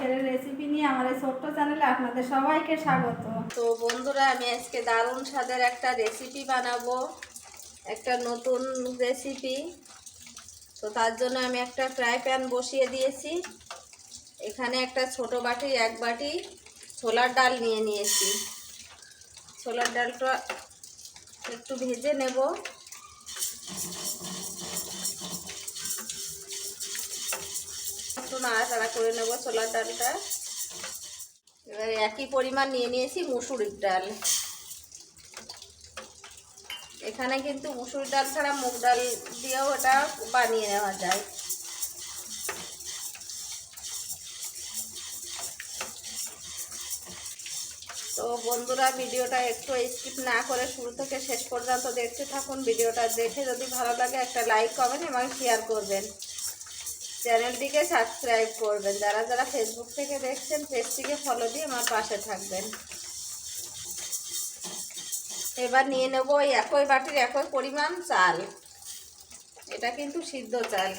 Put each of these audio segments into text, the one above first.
আজকের রেসিপি নিয়ে এই ছোট্ট চ্যানেলে আপনাদের সবাইকে স্বাগত। তো বন্ধুরা, আমি আজকে দারুণ স্বাদের একটা রেসিপি বানাবো, একটা নতুন রেসিপি তো তার জন্য আমি একটা ফ্রাই প্যান বসিয়ে দিয়েছি। এখানে একটা ছোট বাটি এক বাটি ছোলার ডাল নিয়ে নিয়েছি। ছোলার ডালটা একটু ভেজে নেব। নাড়াচাড়া করে নেব ছোলার ডালটা। এবার একই পরিমাণ নিয়ে নিয়েছি মুসুরির ডাল। এখানে কিন্তু মুসুরির ডাল ছাড়া মুগ ডাল দিয়েও এটা বানিয়ে নেওয়া যায়। তো বন্ধুরা, ভিডিওটা একটু স্কিপ না করে শুরু থেকে শেষ পর্যন্ত দেখতে থাকুন। ভিডিওটা দেখে যদি ভালো লাগে একটা লাইক কমেন্ট এবং শেয়ার করবেন। চ্যানেলটিকে সাবস্ক্রাইব করবেন। যারা যারা ফেসবুক থেকে দেখছেন, পেজটিকে ফলো দিয়ে আমার পাশে থাকবেন। এবার নিয়ে নেব ওই একই বাটির একই পরিমাণ চাল। এটা কিন্তু সিদ্ধ চাল।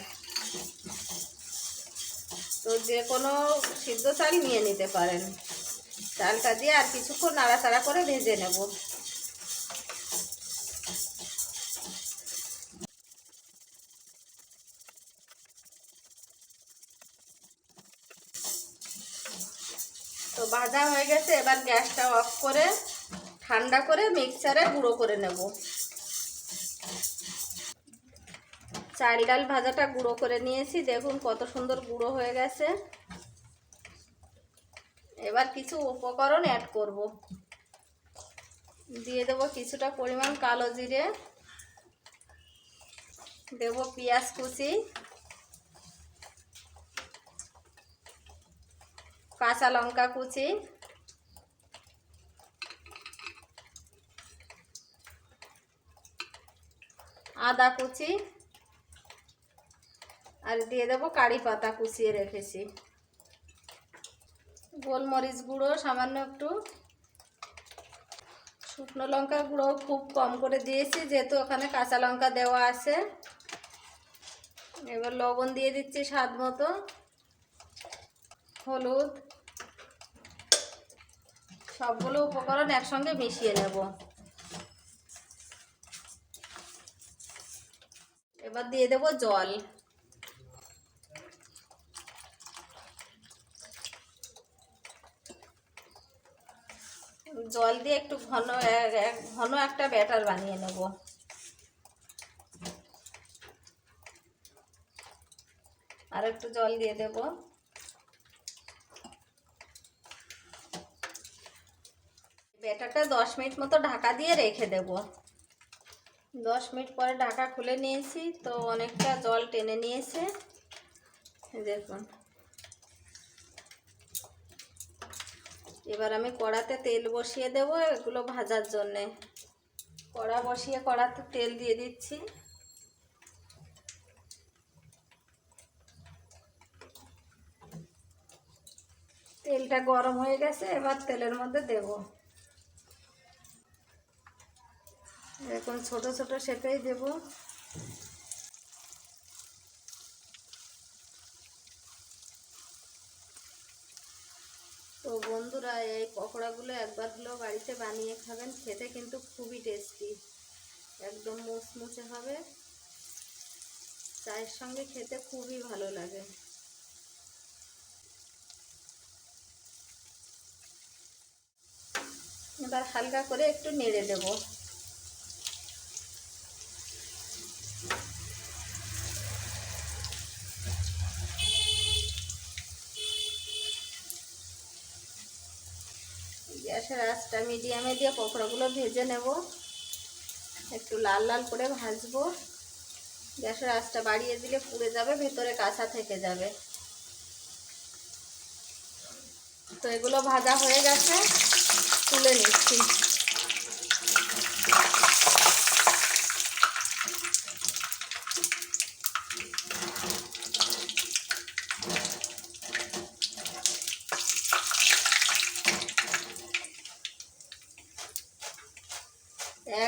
তো যে কোনো সিদ্ধ চাল নিয়ে নিতে পারেন। চালটা দিয়ে আর কিছুক্ষণ নাড়াচাড়া করে ভেজে নেব। ভাজা হয়ে গেছে, এবার গ্যাসটা অফ করে ঠান্ডা করে মিক্সারে গুঁড়ো করে নেব। চাল ডাল ভাজাটা গুঁড়ো করে নিয়েছি, দেখুন কত সুন্দর গুঁড়ো হয়ে গেছে। এবার কিছু উপকরণ অ্যাড করব। দিয়ে দেবো কিছুটা পরিমাণ কালো জিরে, দেব পেঁয়াজ কুচি কাঁচা লঙ্কা কুচি। আদা কুচি। আর দিয়ে দেবো কারি পাতা কুচিয়ে রেখেছি। গোলমরিচ গুঁড়ো, সামান্য একটু। শুকনো লঙ্কা গুঁড়ো খুব কম করে দিয়েছি, যেহেতু ওখানে কাঁচা লঙ্কা দেওয়া আছে। এবার লবণ দিয়ে দিচ্ছি স্বাদ মতো। হলুদ। সবগুলো উপকরণ একসঙ্গে মিশিয়ে নেব। এবার দিয়ে দেব জল। জল দিয়ে একটু ঘন ঘন একটা ব্যাটার বানিয়ে নেব। আর একটু জল দিয়ে দেব। ব্যাটারটা দশ মিনিট মতো ঢাকা দিয়ে রেখে দেব। দশ মিনিট পরে ঢাকা খুলে নিয়েছি, তো অনেকটা জল টেনে নিয়েছে। দেখুন। এবার আমি কড়াতে তেল বসিয়ে দেবো এগুলো ভাজার জন্যে। কড়া বসিয়ে কড়াতে তেল দিয়ে দিচ্ছি। তেলটা গরম হয়ে গেছে, এবার তেলের মধ্যে দেব। এখন ছোট ছোট সেটাই দেব। তো বন্ধুরা, এই পকোড়াগুলো একবার হলেও বাড়িতে বানিয়ে খাবেন, খেতে কিন্তু খুবই টেস্টি। একদম মুচমুচে হবে। চায়ের সঙ্গে খেতে খুবই ভালো লাগে। এবার হালকা করে একটু নেড়ে দেব। গ্যাসের আঁচটা মিডিয়ামে দিয়ে পকোড়াগুলো ভেজে নেব। একটু লাল লাল করে ভাজবো। গ্যাসের আঁচটা বাড়িয়ে দিলে পুড়ে যাবে, ভেতরে কাঁচা থেকে যাবে। তো এগুলো ভাজা হয়ে গেছে, তুলে নিচ্ছি।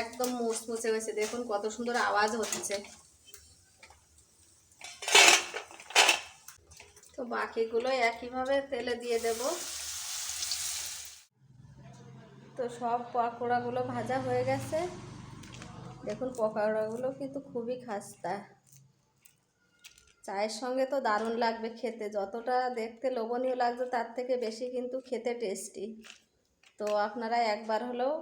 একদম মুচমুচে হয়েছে। দেখুন কত সুন্দর আওয়াজ হচ্ছে। তো বাকিগুলো একইভাবে তেলে দিয়ে দেব। তো সব পকোড়াগুলো ভাজা হয়ে গেছে। দেখুন পকোড়াগুলো কিন্তু খুবই খাস্তা। চায়ের সঙ্গে তো দারুণ লাগবে খেতে। যতটা দেখতে লোভনীয় লাগছে তার থেকে বেশি কিন্তু খেতে টেস্টি। তো আপনারা একবার হলেও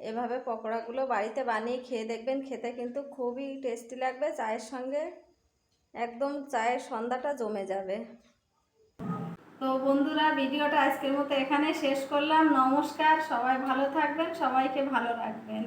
এভাবে পকোড়াগুলো বাড়িতে বানিয়ে খেয়ে দেখবেন, খেতে কিন্তু খুবই টেস্টি লাগবে, চায়ের সঙ্গে একদম চায়ের সন্ধ্যাটা জমে যাবে। তো বন্ধুরা, ভিডিওটা আজকের মতো এখানে শেষ করলাম। নমস্কার, সবাই ভালো থাকবেন, সবাইকে ভালো রাখবেন।